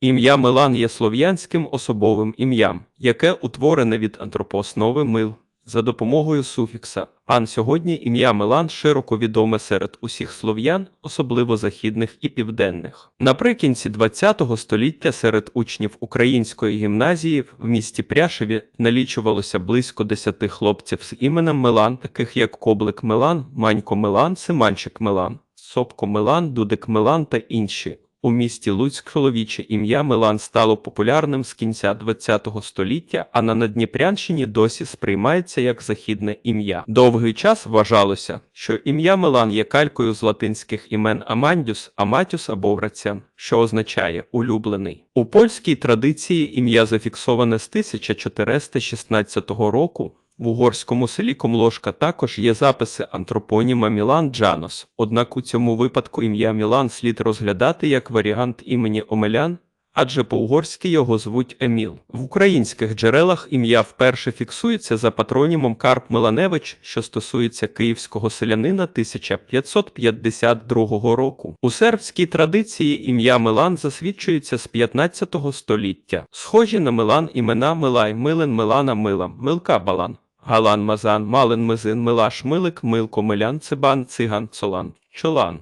Ім'я Милан є слов'янським особовим ім'ям, яке утворене від антропооснови мил за допомогою суфікса ан. Сьогодні ім'я Милан широко відоме серед усіх слов'ян, особливо західних і південних. Наприкінці ХХ століття серед учнів української гімназії в місті Пряшеві налічувалося близько десяти хлопців з іменем Милан, таких як Коблик Милан, Манько Милан, Симанчик Милан, Сопко Милан, Дудик Милан та інші. У місті Луцьк чоловіче ім'я Милан стало популярним з кінця ХХ століття, а на Надніпрянщині досі сприймається як західне ім'я. Довгий час вважалося, що ім'я Милан є калькою з латинських імен Амандюс, Аматюс або Врацян, що означає улюблений. У польській традиції ім'я зафіксоване з 1416 року. В угорському селі Комложка також є записи антропоніма Мілан Джанос, однак у цьому випадку ім'я Мілан слід розглядати як варіант імені Омелян, адже по-угорськи його звуть Еміл. В українських джерелах ім'я вперше фіксується за патронімом Карп Миланевич, що стосується київського селянина 1552 року. У сербській традиції ім'я Милан засвідчується з 15 століття. Схожі на Милан імена Милай, Милен, Милана, Мила, Милка, Балан. Галан, Мазан, Малин, Мизин, Милаш, Милик, Милко, Милян, Цибан, Циган, Цолан, Чолан.